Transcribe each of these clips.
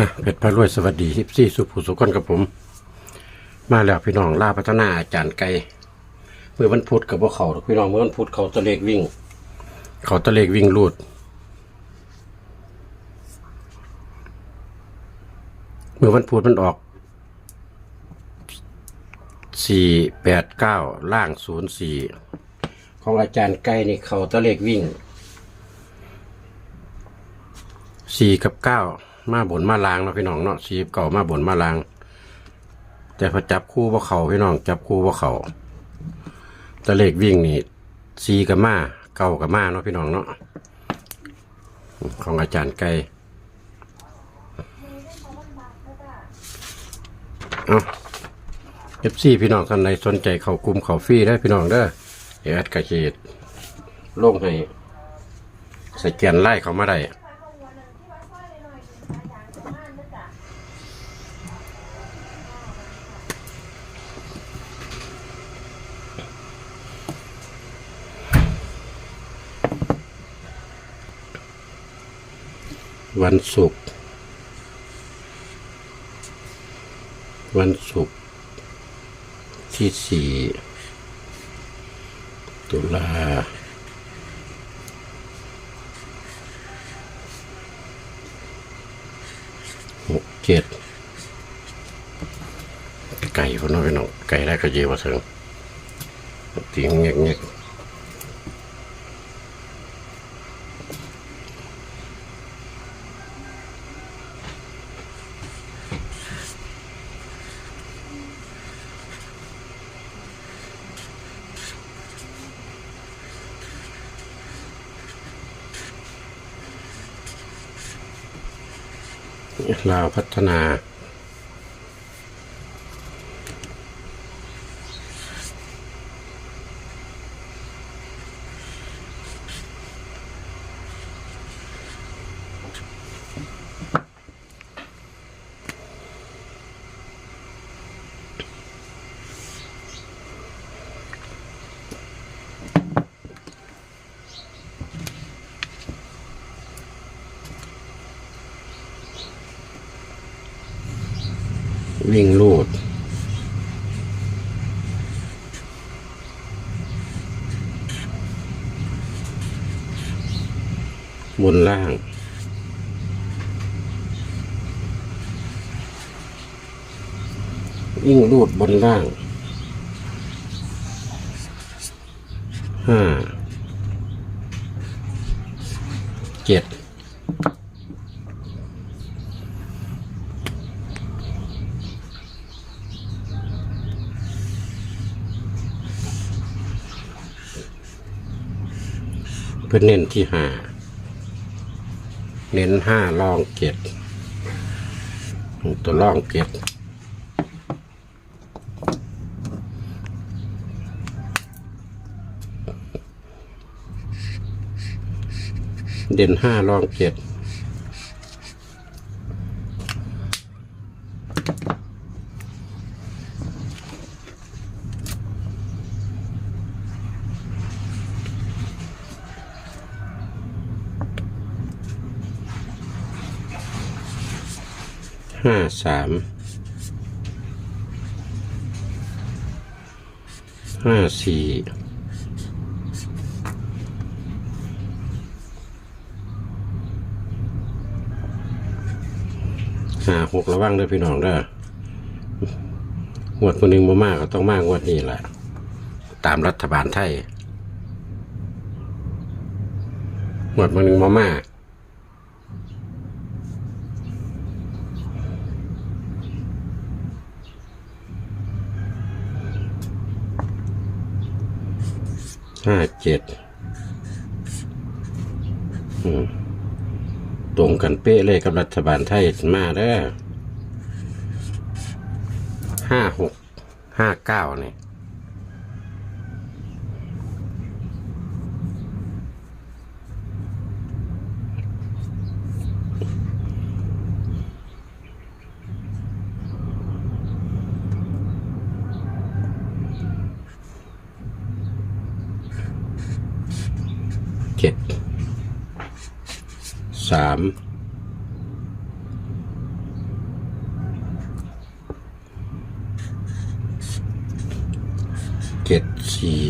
อะเพชรพระรวยสวัสดีสิบสี่สุภูสุคนกับผม มาแล้วพี่น้องล่าพัฒนาอาจารย์ไก่เมื่อวันพุธกับพวกเขาดอกพี่น้องเมื่อวันพุธเขาตะเลกวิ่ง เขาตะเลกวิ่งลูดเมื่อวันพุธมันออกสี่แปดเก้าล่างศูนย์สี่ของอาจารย์ไก่นี่เขาตะเลกวิ่งสี่กับเก้า มาบนมาลางเนาะพี่น้องเนาะสี่กับเก่ามาบนมาลาง แต่พอจับคู่ว่าเขาพี่น้องจับคู่ว่าเขาตะเลขวิ่งนี่สีกับมาเก้ากับมาเนาะพี่น้องเนาะของอาจารย์ไก่เอาเอฟซีพี่น้องท่านใดสนใจเขากลุ่มเขาฟรีได้พี่น้องเด้อเดี๋ยวแอดกระเจดลงให้สแกนไล่เขามาได้ วันศุกร์วันศุกร์ที่สี่ตุลาหกเจ็ดไก่พอน้อยน้องไก่ได้ก็เยวาเถิงติงเงี้ยเงี้ย ลาวพัฒนา วิ่งลูดบนล่างวิ่งลูดบนล่างห้าเจ็ด เพื่อเน้นที่ห้าเน้นห้าลองเก็ดตัวลองเก็ดเด่นห้าลองเก็ด ห้าสามห้าสี่ห้าหกระวังด้อพี่น้องเด้องวดคนหนึ่งมามากก็ต้องมากงวดนี้แหละ ตามรัฐบาลไทยงวดคนหนึ่งมามาก ห้าเจ็ดตรงกันเป๊ะเลยกับรัฐบาลไทยมาเด้อห้าหกห้าเก้าเนี่ย เจ็ดสามเจ็ดสี่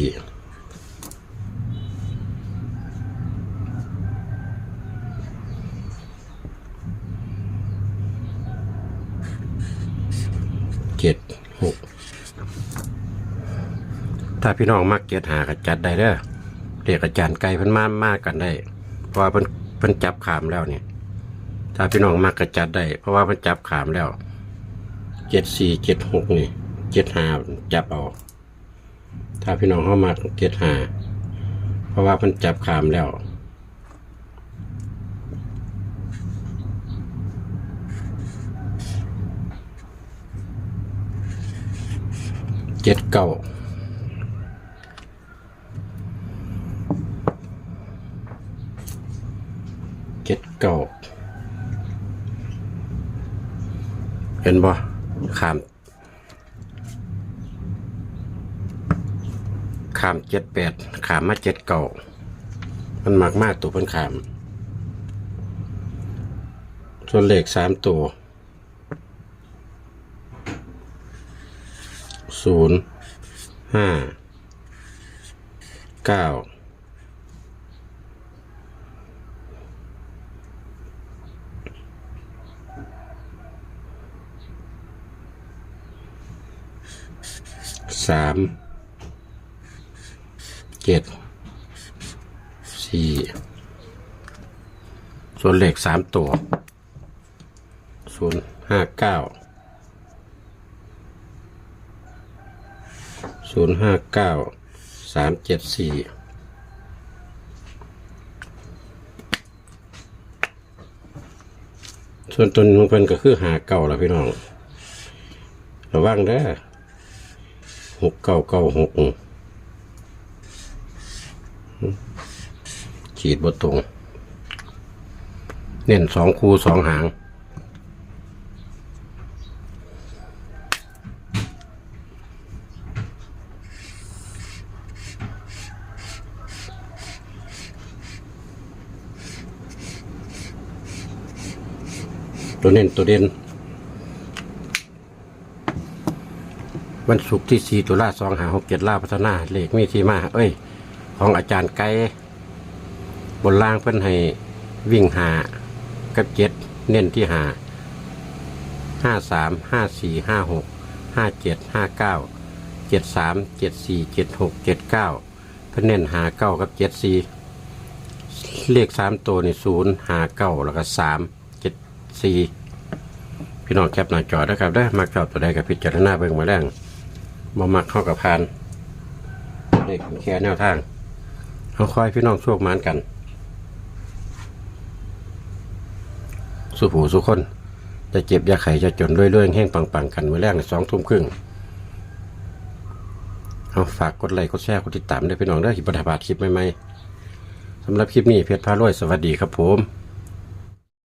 เจ็ดหกถ้าพี่น้องมักเจ็ดหาก็จัดได้เด้อ เรียกอาจารย์ไก่เพิ่นมามากกันได้เพราะว่าเพิ่นเพิ่นจับขามแล้วเนี่ยถ้าพี่น้องมักก็จัดได้ เพราะว่ามันจับขามแล้วเจ็ดสี่เจ็ดหกนี่เจ็ดห้าจับเอาถ้าพี่น้องเข้ามาเจ็ดห้าเพราะว่ามันจับขามแล้วเจ็ดเก้า เก้าเห็นบ่ขามขามเจ็ดแปดขามมาเจ็ดเก่ามันมากมากตัวเพิ่นขาม ส่วนเลขสามตัวศูนย์ห้าเก้า สามเจ็ดสี่ส่วนเลขสามตัวศูนย์ห้าเก้าศูนย์ห้าเก้าสามเจ็ดสี่ส่วนตัวของเพิ่นก็คือหาเก่าละพี่น้อง ระวังเด้อ หกเก้าเก้าหกฉีดบทตรง เน้นสองคูสองหาง ตัวเน้นตัวเด่น วันศุกร์ที่สี่ตุลาสองหาหกเจ็ดล่าพัฒนาเลขมีที่มา เอ้ย ของอาจารย์ไกด์บนล่างเพิ่นให้วิ่งหากับเจ็ดเน้นที่หาห้าสามห้าสี่ห้าหกห้าเจ็ดห้าเก้าเจ็ดสามเจ็ดสี่เจ็ดหกเจ็ดเก้าเพิ่นเน้นหาเก้ากับเจ็ดสี่เลขสามตัวนี่ศูนย์หาเก้าแล้วก็สามเจ็ดสี่พี่น้องแคปหน้าจอนะครับได้มักชอบตัวใดกับพิจารณาเบิ่งมาแรง บ่มักเข้ากับพานเลขแค่แนวทางเอาค่อยพี่น้องโชคมานกัน สุผูสุคนจะเจ็บยาไข่จะจนเรื่อยๆแห้งปังๆ กันมาแรงในสองทุ่มครึ่งเอาฝากกดไลค์กดแชร์กดติดตามด้วยพี่น้องได้อคลิปประบาดคลิปใหม่ๆสำหรับคลิปนี้เพชรพารวยสวัสดีครับผม